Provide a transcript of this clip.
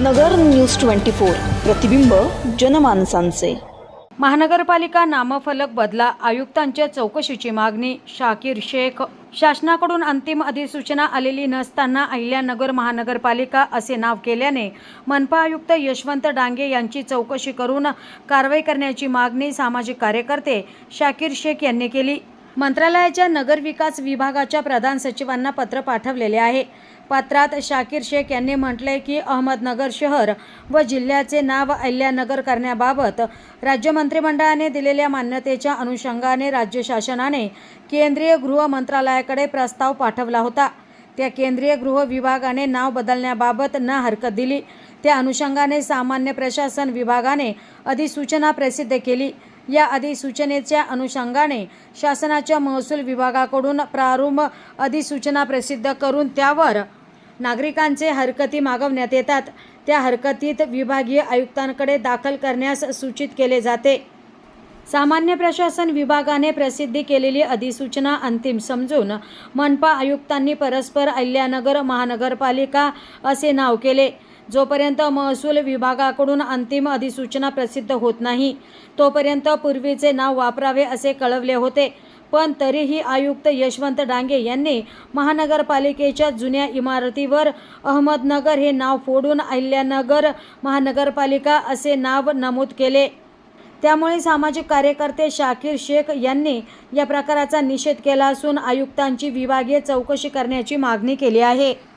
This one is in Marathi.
नगर न्यूज ट्वेंटी फोर प्रतिबिंब जनमानसांचे. महानगरपालिका नामफलक बदला आयुक्तांच्या चौकशीची मागणी शाकीर शेख. शासनाकडून अंतिम अधिसूचना आलेली नसताना अहिल्यानगर महानगरपालिका असे नाव केल्याने मनपा आयुक्त यशवंत डांगे यांची चौकशी करून कारवाई करण्याची मागणी सामाजिक कार्यकर्ते शाकीर शेख यांनी केली. मंत्रालयाच्या नगर विकास विभागाच्या प्रधान सचिवांना पत्र पाठवलेले आहे. पत्रात शाकीर शेख यांनी म्हटलंय की अहमदनगर शहर व जिल्ह्याचे नाव अहिल्यानगर करण्याबाबत राज्य मंत्रिमंडळाने दिलेल्या मान्यतेच्या अनुषंगाने राज्य शासनाने केंद्रीय गृह मंत्रालयाकडे प्रस्ताव पाठवला होता. त्या केंद्रीय गृह विभागाने नाव बदलण्याबाबत ना हरकत दिली. त्या अनुषंगाने सामान्य प्रशासन विभागाने अधिसूचना प्रसिद्ध केली. या अधिसूचनेच्या अनुषंगाने शासनाच्या महसूल विभागाकडून प्रारूप अधिसूचना प्रसिद्ध करून त्यावर नागरिकांचे हरकती मागवण्यात येतात. त्या हरकतीत विभागीय आयुक्तांकडे दाखल करण्यास सूचित केले जाते. सामान्य प्रशासन विभागाने प्रसिद्धी केलेली अधिसूचना अंतिम समजून मनपा आयुक्तांनी परस्पर अहिल्यानगर महानगरपालिका असे नाव केले. जोपर्यंत महसूल विभागाकडून अंतिम अधिसूचना प्रसिद्ध होत नाही तोपर्यंत पूर्वीचे नाव वापरावे असे कळवले होते. पण तरीही आयुक्त यशवंत डांगे यांनी महानगरपालिकेच्या जुन्या इमारतीवर अहमदनगर हे नाव फोडून अहिल्यानगर महानगरपालिका असे नाव नमूद केले. त्यामुळे सामाजिक कार्यकर्ते शाकीर शेख यांनी या प्रकाराचा निषेध केला असून आयुक्तांची विभागीय चौकशी करण्याची मागणी केली आहे.